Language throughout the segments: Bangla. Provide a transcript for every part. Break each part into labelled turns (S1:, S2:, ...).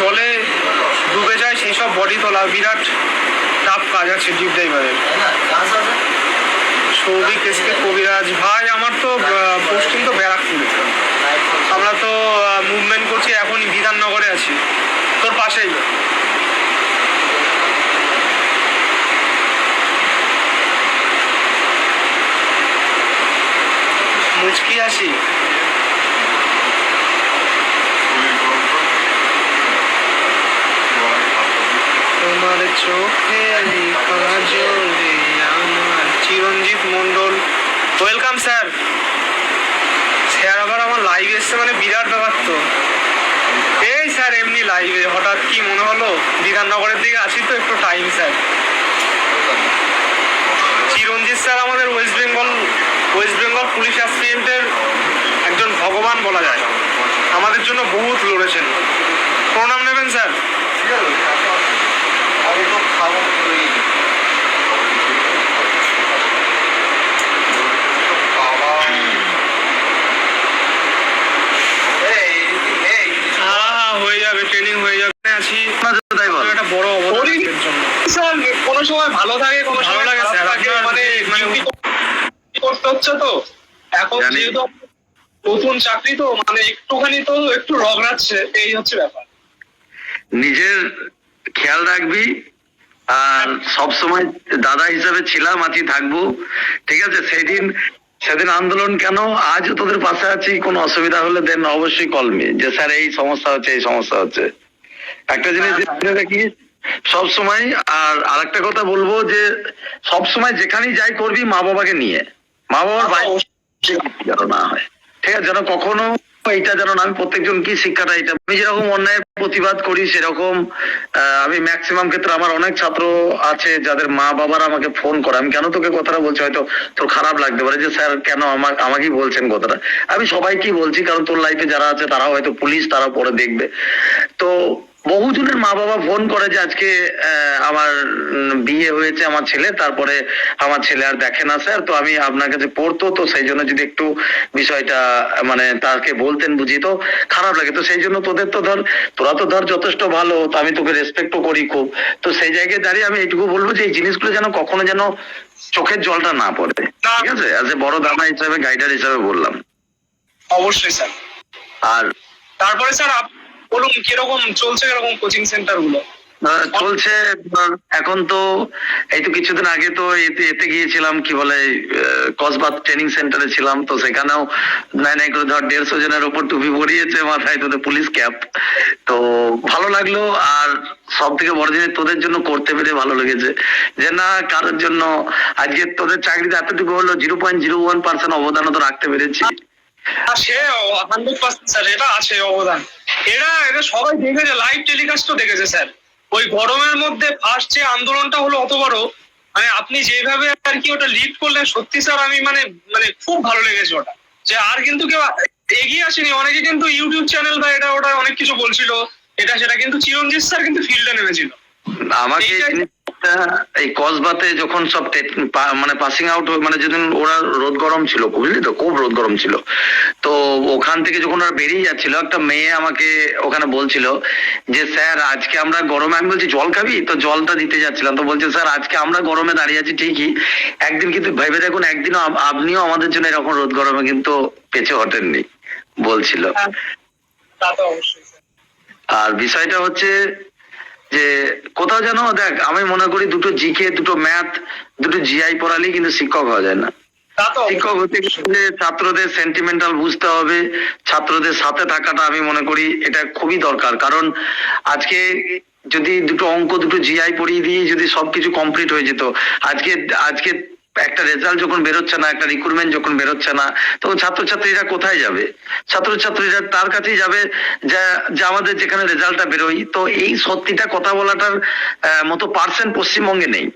S1: জলে ডুবে যায়, সেই সব বডি তোলা বিরাট টাফ কাজ আছে ডিপ ড্রাইভারের সৌভিক এসকে কবিরাজ, ভাই, আমার তো পোস্টিং তো ব্যারাকপুরে। আমরা তো মুভমেন্ট করছি, এখন বিধাননগরে আছি। তোর পাশেই। মুচকি আসি তোমার চোখে কাজলে আমার Chiranjit Mondal welcome sir sir আবার আমার লাইভ এসছে মানে বিরাট ব্যাপার তো। এই স্যার এমনি লাইভে হঠাৎ কি মনে হলো? বিধাননগরের দিকে আছি তো, একটু টাইম স্যার চিরঞ্জিত স্যার আমাদের West Bengal West Bengal police অ্যাসপিরেন্টের একজন ভগবান বলা যায়। আমাদের জন্য বহুত লড়েছেন প্রণাম নেবেন স্যার হ্যাঁ হয়ে যাবে ট্রেনিং হয়ে যাবে আছি
S2: তাই বল
S1: একটা বড় অবদানের জন্য
S3: স্যার কোনো সময় ভালো থাকে কোনো
S1: ভালো
S3: সময়
S1: লাগে
S3: খারাপ
S1: স্যার,
S3: লাগে
S1: আপনার
S3: মানে
S1: মানে-
S3: duty করতে হচ্ছে তো? এখন যেহেতু নতুন চাকরি তো মানে একটুখানি তো একটু রগড়াচ্ছে এই হচ্ছে ব্যাপার।
S2: নিজের খেয়াল রাখবি আর সব সময় দাদা হিসেবে ছিলাম আছি থাকব। ঠিক আছে সেদিন সেদিন আন্দোলন কেন? আজও তোদের পাশে আছি কোনো অসুবিধা হলে দেন অবশ্যই কলমি যে স্যার এই সমস্যা হচ্ছে এই সমস্যা হচ্ছে। একটা জিনিস জেনে রাখি সব সময় আর আরেকটা কথা বলব যে সব সময় যেখানেই যাই করবি মা বাবাকে নিয়ে। বাইরে না হয়। ঠিক আছে যেন কখনো এইটা যেন আমি প্রত্যেকজন কি শিক্ষাটা এটা আমি যেরকম অন্যায় প্রতিবাদ করি সেরকম আমি ম্যাক্সিমাম ক্ষেত্রে আমার অনেক ছাত্র আছে যাদের মা বাবারা আমাকে ফোন করে। আমি কেন তোকে কথাটা বলছি? হয়তো তোর খারাপ লাগতে পারে যে স্যার কেন আমার আমাকেই বলছেন কথাটা? আমি সবাইকেই বলছি কারণ তোর লাইফে যারা আছে তারাও হয়তো পুলিশ তারা পরে দেখবে। তো বহুজনের মা বাবা ফোন করে যে আজকে আমার বিয়ে হয়েছে আমার ছেলে তারপরে আমার ছেলে আর দেখে না স্যার তো আমি আপনার কাছে পড়তো তো সেই জন্য যদি একটু বিষয়টা মানে তাকে বলতেন বুঝি তো খারাপ লাগে। তো সেই জন্য তোদের তো ধর তোরা তো ধর যথেষ্ট ভালো তো আমি তোকে রেসপেক্টও করি খুব। তো সেই জায়গায় দাঁড়িয়ে আমি এইটুকু বলব যে এই জিনিসগুলো যেন কখনো যেন চোখের জলটা না পড়ে। ঠিক আছে? এ বড় দাদা হিসাবে গাইডার হিসাবে বললাম।
S3: অবশ্যই স্যার।
S2: আর
S3: তারপরে স্যার বলুন, কীরকম চলছে এরকম কোচিং
S2: সেন্টারগুলো? চলছে এখন তো এই তো কিছুদিন আগে তো এতে গিয়েছিলাম, কি বলে কসবাত ট্রেনিং সেন্টারে ছিলাম, তো সেখানেও নাই নাই করে ধর দেড়শো জনের উপর টুপি পরিয়েছে, মাথায় তোদের পুলিশ ক্যাপ তো ভালো লাগল, আর সব থেকে বড় জিনিস তোদের জন্য করতে পেরে ভালো লেগেছে। যে না, কারোর জন্য আজকে তোদের চাকরিতে এতটুকু হলো zero point zero one percent অবদানও তো রাখতে পেরেছি।
S3: হান্ড্রেড পার্সেন্ট স্যার, এটা আছে অবদান। এরা এটা সবাই দেখেছে লাইভ দেখেছে স্যার। ওই গরমের মধ্যে ফার্স্ট যে আন্দোলনটা হলো অত বড় মানে আপনি যেভাবে আর কি ওটা লিড করলেন, সত্যি স্যার, আমি মানে মানে খুব ভালো লেগেছে ওটা। যে আর কিন্তু কেউ এগিয়ে আসেনি, অনেকে কিন্তু ইউটিউব চ্যানেল বা এটা ওটা অনেক কিছু বলছিল, এটা সেটা কিন্তু চিরঞ্জিত স্যার কিন্তু ফিল্ডে নেমেছিল।
S2: আমাকে এই কসবাতে যখন সব মানে পাসিং আউট মানে যেদিন ওরা রোদ গরম ছিল বুঝলি তো? খুব রোদ গরম ছিল। তো ওখান থেকে যখন ওরা বেরিয়ে যাচ্ছিল একটা মেয়ে আমাকে ওখানে বলছিল যে স্যার আজকে আমরা গরমে আমি বলছি জল খাবি? তো জলটা দিতে যাচ্ছিলাম। তো বলছে স্যার আজকে আমরা গরমে দাঁড়িয়ে আছি ঠিকই। একদিন কিন্তু ভেবে দেখুন একদিনও আপনিও আমাদের জন্য এরকম রোদ গরমে কিন্তু পেছে হটেননি বলছিল।
S3: তা তো অবশ্যই
S2: আর বিষয়টা হচ্ছে যে কোথাও যেন দেখ আমি মনে করি দুটো জিকে দুটো ম্যাথ দুটো জিআই পড়ালেই কিন্তু শিক্ষক হওয়া যায় না। শিক্ষক হতে গেলে ছাত্রদের সেন্টিমেন্টাল বুঝতে হবে ছাত্রদের সাথে থাকাটা আমি মনে করি এটা খুবই দরকার। কারণ আজকে যদি দুটো অঙ্ক দুটো জিআই পড়িয়ে দিয়ে যদি সবকিছু কমপ্লিট হয়ে যেত আজকে আজকে একটা রেজাল্ট যখন বেরোচ্ছে না একটা রিক্রুটমেন্ট যখন বেরোচ্ছে না তখন ছাত্রছাত্রীরা কোথায় যাবে? ছাত্রছাত্রীরা তার কাছেই যাবে যা যে আমাদের যেখানে রেজাল্টটা বেরোই তো এই সত্যিটা কথা বলাটার মতো পার্সেন্ট পশ্চিমবঙ্গে নেই।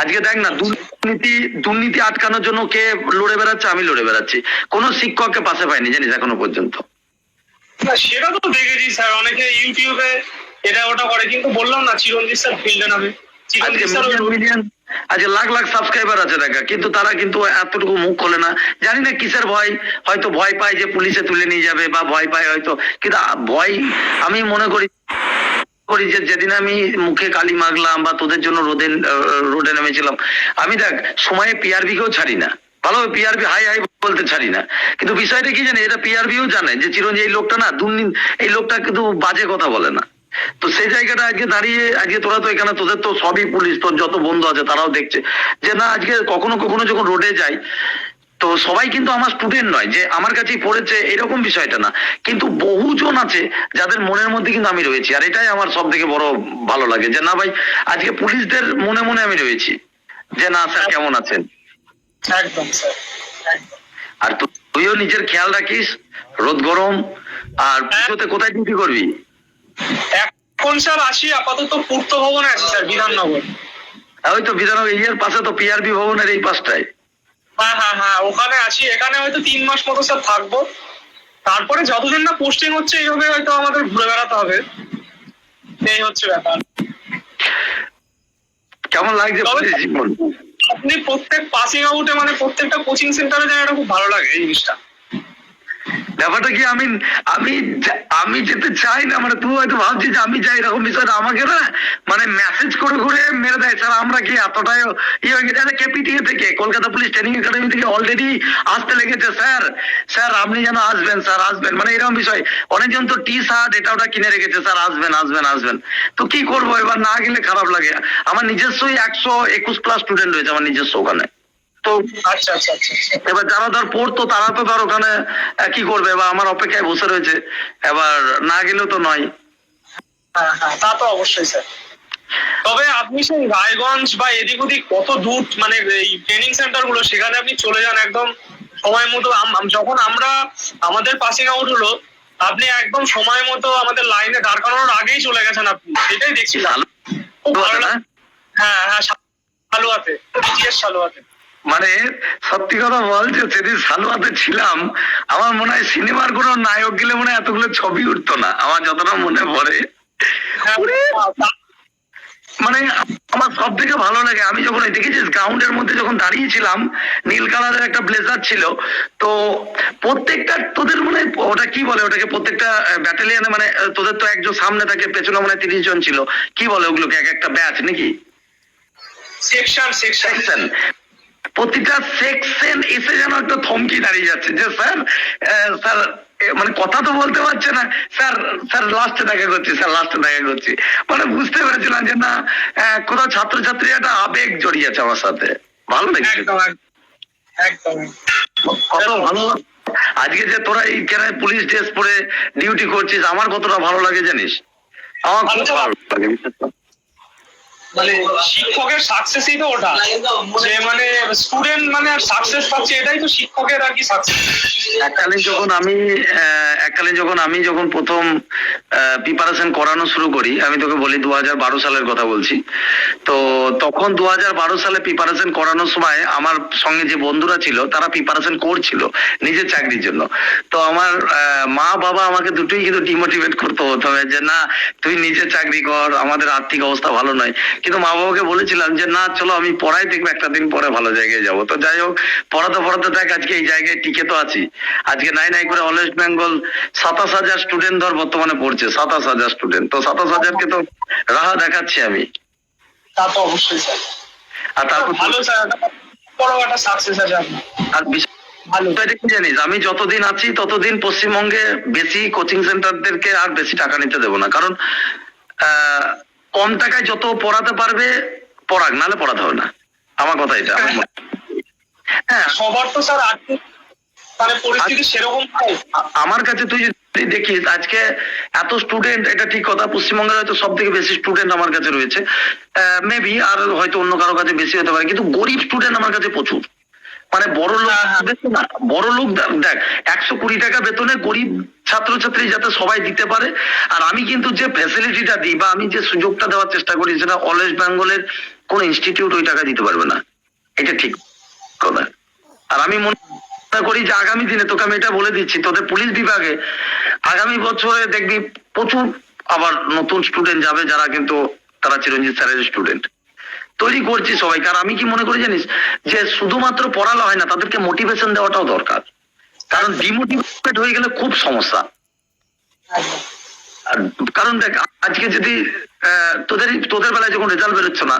S2: আজকে দেখ না দুর্নীতি দুর্নীতি আটকানোর জন্য কে লড়ে বেড়াচ্ছে আমি লড়ে বেড়াচ্ছি। কোনো শিক্ষককে পাশে পাইনি জানিস এখনও পর্যন্ত।
S3: না সেটা তো দেখেছি স্যার অনেকে ইউটিউবে এটা ওটা করে কিন্তু বললাম না চিরঞ্জিত স্যার ফিল্ডে নামে। চিরঞ্জিত স্যার
S2: আজকে লাখ লাখ সাবস্ক্রাইবার আছে দেখা, কিন্তু তারা কিন্তু এতটুকু মুখ খোলে না। জানি না কিসের ভয়, হয়তো ভয় পায় যে পুলিশে তুলে নিয়ে যাবে বা ভয় পায় হয়তো, কিন্তু ভয় আমি মনে করি করি যে যেদিন আমি মুখে কালি মাখলাম বা তোদের জন্য রোদে রোডে নেমেছিলাম, আমি দেখ, সময়ে পিআরবি কেও ছাড়ি না। ভালো পিআরবি হাই হাই বলতে ছাড়ি না। কিন্তু বিষয়টা কি জানে, এটা পিআরবিও জানে যে চিরঞ্জিত এই লোকটা না, দুর্নীতি, এই লোকটা কিন্তু বাজে কথা বলে না। তো সেই জায়গাটা আজকে দাঁড়িয়ে আজকে তোরা তো এখানে তোদের তো সবই পুলিশ তোর যত বন্ধু আছে তারাও দেখছে। যে না আজকে কখনো কখনো যখন রোডে যাই তো সবাই কিন্তু আমার স্টুডেন্ট নয় যে আমার কাছেই পড়েছে এরকম বিষয়টা না। কিন্তু বহুজন আছে যাদের মনের মধ্যে কিন্তু আমি রয়েছি আর এটাই আমার সব থেকে বড় ভালো লাগে। যে না ভাই আজকে পুলিশদের মনে মনে আমি রয়েছি। যে না স্যার কেমন আছেন?
S3: একদম স্যার
S2: আর তুইও নিজের খেয়াল রাখিস রোদ গরম আর পুজোতে কোথায় ডিউটি করবি?
S3: এখন স্যার আসি আপাতত পূর্ত ভবনে আছি স্যার বিধাননগর।
S2: ওই তো বিধাননগর ইয়ের পাশে তো পিআরবি ভবনের এই পাশটায়।
S3: হ্যাঁ হ্যাঁ হ্যাঁ ওখানে আছি এখানে হয়তো তিন মাস মতো স্যার থাকব। তারপরে যতদিন না পোস্টিং হচ্ছে এইভাবে হয়তো আমাদের ঘুরে বেড়াতে হবে। এই হচ্ছে ব্যাপার।
S2: কেমন লাগছে জীবন?
S3: আপনি প্রত্যেক পাসিং আউটে মানে প্রত্যেকটা কোচিং সেন্টারে যেন এটা খুব ভালো লাগে এই জিনিসটা।
S2: ব্যাপারটা কি, আমি আমি আমি যেতে চাই না মানে তুই হয়তো ভাবছিস যে আমি যাই এরকম বিষয়টা আমাকে না মানে মেসেজ করে করে মেরে দেয়। স্যার আমরা কি এতটাই ইয়ে হয়ে গেছে? কেপিটিএ থেকে, কলকাতা পুলিশ ট্রেনিং একাডেমি থেকে অলরেডি আসতে লেগেছে। স্যার স্যার, আপনি যেন আসবেন, স্যার, আসবেন। মানে এরকম বিষয়। অনেকজন তো টি শার্ট এটা ওটা কিনে রেখেছে। স্যার, আসবেন আসবেন আসবেন। তো কি করব? এবার না গেলে খারাপ লাগে। আমার নিজস্বই একশো একুশ ক্লাস স্টুডেন্ট রয়েছে, আমার নিজস্ব ওখানে। তো
S3: আচ্ছা আচ্ছা আচ্ছা।
S2: এবার যারা ধর পড়তো তারা তো ধর ওখানে কি করবে বা আমার অপেক্ষায় বসে রয়েছে। এবার না গেলেও তো নয়।
S3: হ্যাঁ হ্যাঁ তা তো অবশ্যই স্যার। তবে আপনি সেই রায়গঞ্জ বা এদিক ওদিক কত দূর মানে এই ট্রেনিং সেন্টারগুলো সেখানে আপনি চলে যান একদম সময় মতো। যখন আমরা আমাদের পাসিং আউট হলো আপনি একদম সময় মতো আমাদের লাইনে দাঁড় করানোর আগেই চলে গেছেন আপনি। সেটাই দেখছিলাম।
S2: ভালো
S3: খুব ভালো হ্যাঁ হ্যাঁ সালুয়াতে বিটিএস সালুয়াতে
S2: মানে সত্যি কথা বল যে সেদিন সালুয়াতে ছিলাম আমার মনে হয় সিনেমার কোনো নায়ক গেলে মনে হয় এতগুলো ছবি উঠতো না। আমার যতটা মনে পড়ে।
S3: হ্যাঁ,
S2: মানে আমার সব থেকে ভালো লাগে আমি যখন দেখেছিস গ্রাউন্ডের মধ্যে যখন দাঁড়িয়েছিলাম নীল কালারের একটা ব্লেজার ছিল তো প্রত্যেকটা তোদের মানে ওটা কি বলে ওটাকে প্রত্যেকটা ব্যাটালিয়ানে মানে তোদের তো একজন সামনে থাকে পেছনে মানে তিরিশ জন ছিল। কি বলে ওগুলোকে এক একটা ব্যাচ নাকি?
S3: সেকশন সেকশন
S2: প্রতিটা সেকশন এসে যেন একটা থমকি দাঁড়িয়ে যাচ্ছে। যে স্যার স্যার মানে কথা তো বলতে পারছে না। স্যার স্যার লাস্টে দেখা করছি স্যার লাস্টে দেখা করছি। মানে বুঝতে পেরেছিলাম যে না কোথাও ছাত্রছাত্রী একটা আবেগ জড়িয়ে আছে আমার সাথে। ভালো লেগেছে।
S3: একদম
S2: কত ভালো আজকে যে তোরা এই কেন পুলিশ ড্রেস পরে ডিউটি করছিস আমার কতটা ভালো লাগে জানিস? আমার খুব
S3: ভালো
S2: লাগে।
S3: মানে শিক্ষকের সাকসেসই তো ওটা। যে মানে স্টুডেন্ট মানে সাকসেস পাচ্ছে এটাই তো শিক্ষকের আর কি সাকসেস
S2: এককালীন যখন আমি এককালীন যখন আমি যখন প্রথম প্রিপারেশন করানো শুরু করি আমি তোকে বলি দু বারো সালের কথা বলছি। তো তখন দু বারো সালে প্রিপারেশন করানোর সময় আমার সঙ্গে যে বন্ধুরা ছিল তারা প্রিপারেশন করছিল নিজের চাকরির জন্য। তো আমার আহ, মা বাবা আমাকে দুটোই কিন্তু ডিমোটিভেট করতে প্রথমে যে না তুই নিজের চাকরি কর আমাদের আর্থিক অবস্থা ভালো নয়। কিন্তু মা বাবাকে বলেছিলাম যে না চলো আমি পড়াই দেখব একটা দিন পরে ভালো জায়গায় যাব। তো যাই হোক পড়াতে পড়াতে দেখ আজকে এই জায়গায় টিকে তো আছি। আজকে নাই নাই করে অল ওয়েস্ট বেঙ্গল সাতাশ হাজার স্টুডেন্ট ধর বর্তমানে পড়ছে সাতাশ হাজার স্টুডেন্ট তো সাতাশ হাজারকে তো রাহা দেখাচ্ছি আমি।
S3: তা তো অবশ্যই স্যার।
S2: আর তারপর
S3: ভালো স্যার বড় একটা সাকসেস আছে
S2: আর বিষয়
S3: ভালো।
S2: বিষয়টা কি জানিস? আমি যতদিন আছি ততদিন পশ্চিমবঙ্গে বেশি কোচিং সেন্টারদেরকে আর বেশি টাকা নিতে দেবো না। কারণ আহ, কম টাকায় যত পড়াতে পারবে পড়াক নালে পড়াতে হবে না। আমার কথা এটা হ্যাঁ
S3: সবার তো স্যার মানে পরিস্থিতি সেরকম
S2: আমার কাছে তুই যদি দেখিস আজকে এত স্টুডেন্ট এটা ঠিক কথা পশ্চিমবঙ্গের হয়তো সব থেকে বেশি স্টুডেন্ট আমার কাছে রয়েছে। মেবি আর হয়তো অন্য কারও কাছে বেশি হতে পারে কিন্তু গরিব স্টুডেন্ট আমার কাছে প্রচুর। মানে বড় লোক
S3: হ্যাঁ, হ্যাঁ।
S2: না বড় লোক দেখ একশো কুড়ি টাকা বেতনে গরিব ছাত্রছাত্রী যাতে সবাই দিতে পারে। আর আমি কিন্তু যে ফ্যাসিলিটিটা দিই বা আমি যে সুযোগটা দেওয়ার চেষ্টা করি সেটা অল ওয়েস্ট বেঙ্গলের কোন ইনস্টিটিউট ওই টাকা দিতে পারবে না। এটা ঠিক কথা। আর আমি মনে করি যে আগামী দিনে তোকে আমি এটা বলে দিচ্ছি তোদের পুলিশ বিভাগে আগামী বছরে দেখবি প্রচুর আবার নতুন স্টুডেন্ট যাবে যারা কিন্তু তারা চিরঞ্জিত স্যারের স্টুডেন্ট তৈরি করছি সবাই কারণ আমি কি মনে করি জানিস? যে শুধুমাত্র পড়ালে হয় না, তাদেরকে মোটিভেশন দেওয়াটাও দরকার। কারণ ডিমোটিভেট হয়ে গেলে খুব সমস্যা। কারণ দেখ, আজকে যদি তোদের তোদের বেলায় যখন রেজাল্ট বেরোচ্ছে না,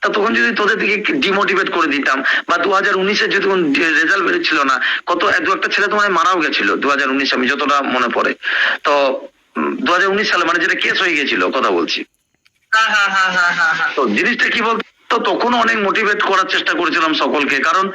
S2: তা তখন যদি তোদের দিকে ডিমোটিভেট করে দিতাম, বা দু হাজার উনিশে যখন রেজাল্ট বেরোচ্ছিল না, কত দু একটা ছেলে তোমার মারাও গেছিল দু হাজার উনিশে, আমি যতটা মনে পড়ে। তো দু হাজার উনিশ সালে মানে যেটা কেস হয়ে গেছিল, কথা বলছি। তো জিনিসটা কি বলতো? তো তখন অনেক মোটিভেট করার চেষ্টা করেছিলাম সকলকে। কারণ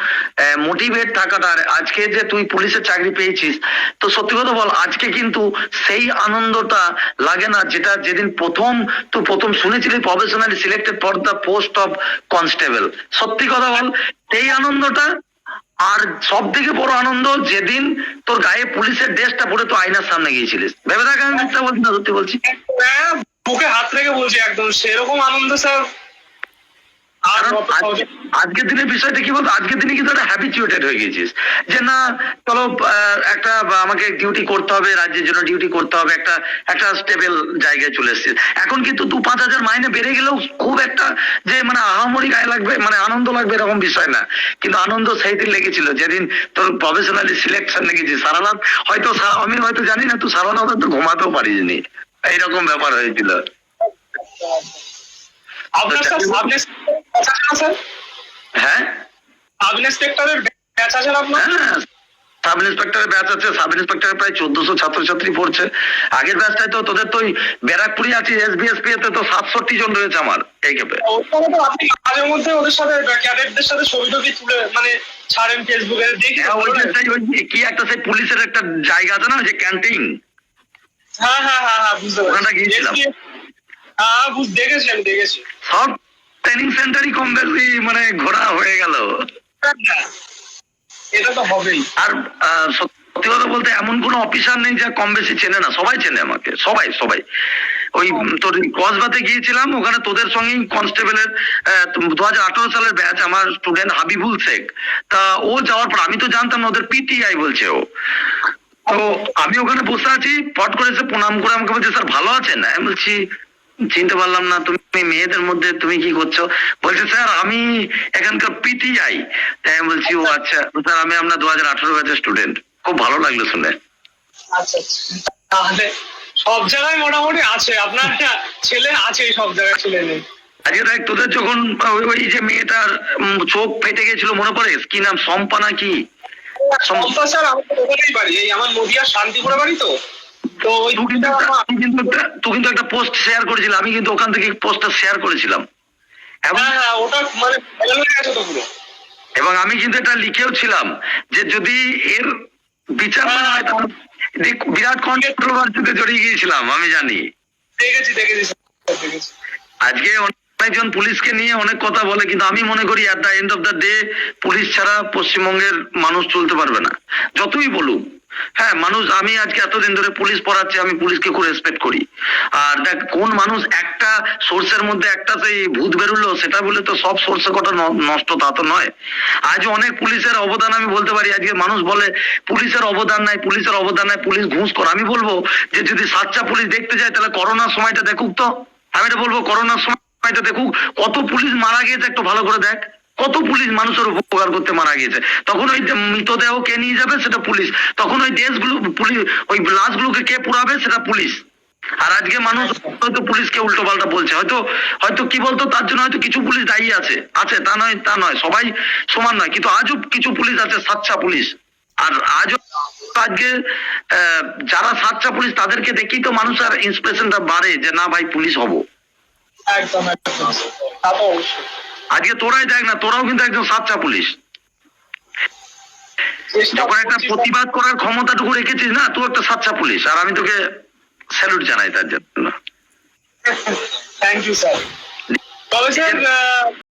S2: মোটিভেট থাকাটা আজকে যে তুই পুলিশের চাকরি পেয়েছিস তো সত্যি কথা বল আজকে কিন্তু সেই আনন্দটা লাগে না যেটা যেদিন প্রথম তুই প্রথম শুনেছিলি professionally selected for the post of constable সত্যি কথা বল এই আনন্দটা আর সব থেকে বড় আনন্দ যেদিন তোর গায়ে পুলিশের ড্রেসটা পরে তো আয়নার সামনে গিয়েছিলিস। ভেবে দেখ আমি মিথ্যা বলছি না সত্যি বলছি।
S3: বুকে হাত রেখে বলছি একদম সেরকম আনন্দ স্যার।
S2: আজকের বিষয়টা কি বলতো? আজকের দিনে কিন্তু একটা হ্যাবিচুয়েটেড হয়ে গেছিস। যে না চলো একটা আমাকে ডিউটি করতে হবে রাজ্যের জন্য ডিউটি করতে হবে একটা একটা স্টেবল জায়গায় চলে এসেছিস এখন কিন্তু দু পাঁচ হাজার মাইনে বেড়ে গেলেও খুব একটা যে মানে আহামরি গায়ে লাগবে মানে আনন্দ লাগবে এরকম বিষয় না। কিন্তু আনন্দ সেই দিন লেগেছিল যেদিন তোর প্রফেশনালি সিলেকশন লেগেছিস সারা রাত হয়তো আমি হয়তো জানি না তুই সারা রাত হয়তো ঘুমাতেও পারিসনি। এইরকম ব্যাপার হয়েছিল।
S3: স্যার
S2: হ্যাঁ?
S3: সাব ইন্সপেক্টরের ব্যাচ আছে আপনার?
S2: হ্যাঁ সাব ইন্সপেক্টরের ব্যাচ আছে সাব ইন্সপেক্টরের প্রায় চোদ্দশো ছাত্রছাত্রী পড়ছে। আগের ব্যাচটায় তো তোদের তো ব্যারাকপুরি আছে এসবিএসপি তে তো সাতষট্টি জন রয়েছে আমার এই ক্যাপে
S3: তো আপনি মাঝে মধ্যে ওদের সাথে ক্যাডেটদের সাথে ছবি টবি তুলে মানে ছাড়েন ফেসবুকে দেখি
S2: হ্যাঁ কি একটা সেই পুলিশের একটা জায়গা আছে না যে ক্যান্টিন?
S3: হ্যাঁ হ্যাঁ হ্যাঁ হ্যাঁ বুঝতে
S2: ওখানটা গিয়েছিলাম।
S3: হ্যাঁ বুঝ দেখেছি আমি দেখেছি
S2: সব ট্রেনিং সেন্টারই কম বেশি মানে ঘোরা হয়ে গেল।
S3: এটা তো হবেই।
S2: আর সত্যি কথা বলতে এমন কোনো অফিসার নেই যা কম বেশি চেনে না সবাই চেনে আমাকে সবাই সবাই। ওই তোর কসবাতে গিয়েছিলাম ওখানে তোদের সঙ্গেই কনস্টেবলের দু হাজার আঠারো সালের ব্যাচ আমার স্টুডেন্ট হাবিবুল শেখ। তা ও যাওয়ার পর আমি তো জানতাম না ওদের পিটিআই বলছে ও। তো আমি ওখানে বসে আছি পট করে এসে প্রণাম করে আমাকে বলছে স্যার ভালো আছেন? আমি বলছি চিনতে পারলাম না তুমি মেয়েদের মধ্যে তুমি কি করছ? বলছে স্যার আমি এখানকার পিটিআই তাই আমি বলছি ও আচ্ছা। স্যার আমি আপনার দু হাজার আঠারো ব্যাচের স্টুডেন্ট খুব ভালো লাগল শুনে।
S3: আচ্ছা আচ্ছা তাহলে সব জায়গায় মোটামুটি আছে আপনার ছেলে আছে সব জায়গায় ছেলে নেই।
S2: আজকে দেখ তোদের যখন ওই- যে মেয়েটার চোখ ফেটে গেছিল মনে পড়ে? কি নাম সম্পা না কি
S3: সম্পা স্যার আমার তো ওখানেই বাড়ি। এই আমার নদিয়ার শান্তিপুরে বাড়ি তো। তো ওই
S2: তুই কিন্তু
S3: দিকটা
S2: একটা-
S3: আমার-
S2: তুই কিন্তু একটা- তুই কিন্তু একটা পোস্ট শেয়ার করেছিলাম আমি কিন্তু ওখান থেকে পোস্টটা শেয়ার করেছিলাম। এবং
S3: হ্যাঁ হ্যাঁ ওটা মানে গেছে তো পুরো।
S2: এবং আমি কিন্তু এটা লিখেও ছিলাম যে যদি এর বিচার না হয় তাহলে দেখ- বিরাট কন্ট্রোভার্সিতে জড়িয়ে গিয়েছিলাম আমি জানি।
S3: দেখেছি দেখেছি
S2: আজকে অনেকজন পুলিশকে নিয়ে অনেক কথা বলে, কিন্তু আমি মনে করি at the end of the day police ছাড়া পশ্চিমবঙ্গের মানুষ চলতে পারবে না। যতই বলুক হ্যাঁ মানুষ, আমি আজকে এতদিন ধরে পুলিশ পড়াচ্ছি, আমি পুলিশকে খুব রেসপেক্ট করি। আর দেখ, কোন মানুষ একটা সোর্সের মধ্যে একটা সেই ভূত বেরোলো, সেটা বলে তো সব সোর্সে ন- নষ্ট, তা তো নয়। আজ অনেক পুলিশের অবদান আমি বলতে পারি, আজকে মানুষ বলে, পুলিশের অবদান নাই, পুলিশের অবদান নাই, পুলিশ ঘুষ করে। আমি বলব যে যদি সাচ্চা পুলিশ দেখতে যায়, তাহলে করোনার সময়টা দেখুক তো। আমি এটা বলব, করোনার সময়টা দেখুক, কত পুলিশ মারা গিয়েছে একটু ভালো করে দেখ। কত পুলিশ মানুষের উপকার করতে মারা গিয়েছে। তখন ওই মৃতদেহ কে নিয়ে যাবে সেটা পুলিশ। তখন ওই দেশগুলো, পুলিশ, ওই লাশগুলোকে কে পুরাবে সেটা পুলিশ। আর আজকে মানুষ হয়তো পুলিশকে উল্টো পাল্টা বলছে। হয়তো হয়তো কি বলতো? তার জন্য হয়তো কিছু পুলিশ দায়ী আছে। আছে, তা নয় তা নয়। সবাই সমান নয়। কিন্তু আজও কিছু পুলিশ আছে সাচ্চা পুলিশ। আর আজও আজকে যারা সাচ্চা পুলিশ, তাদেরকে দেখি তো মানুষের ইন্সপিরেশনটা বাড়ে যে, না ভাই, পুলিশ হব।
S3: একদম একদম। তা তো অবশ্যই।
S2: আজকে তোরাই দেখ না তোরাও কিন্তু একজন সাচ্চা পুলিশ। যখন একটা প্রতিবাদ করার ক্ষমতাটুকু রেখেছিস না তুই একটা সাচ্চা পুলিশ। আর আমি তোকে স্যালুট জানাই তার জন্য।
S3: থ্যাংক ইউ স্যার তবে স্যার আহ,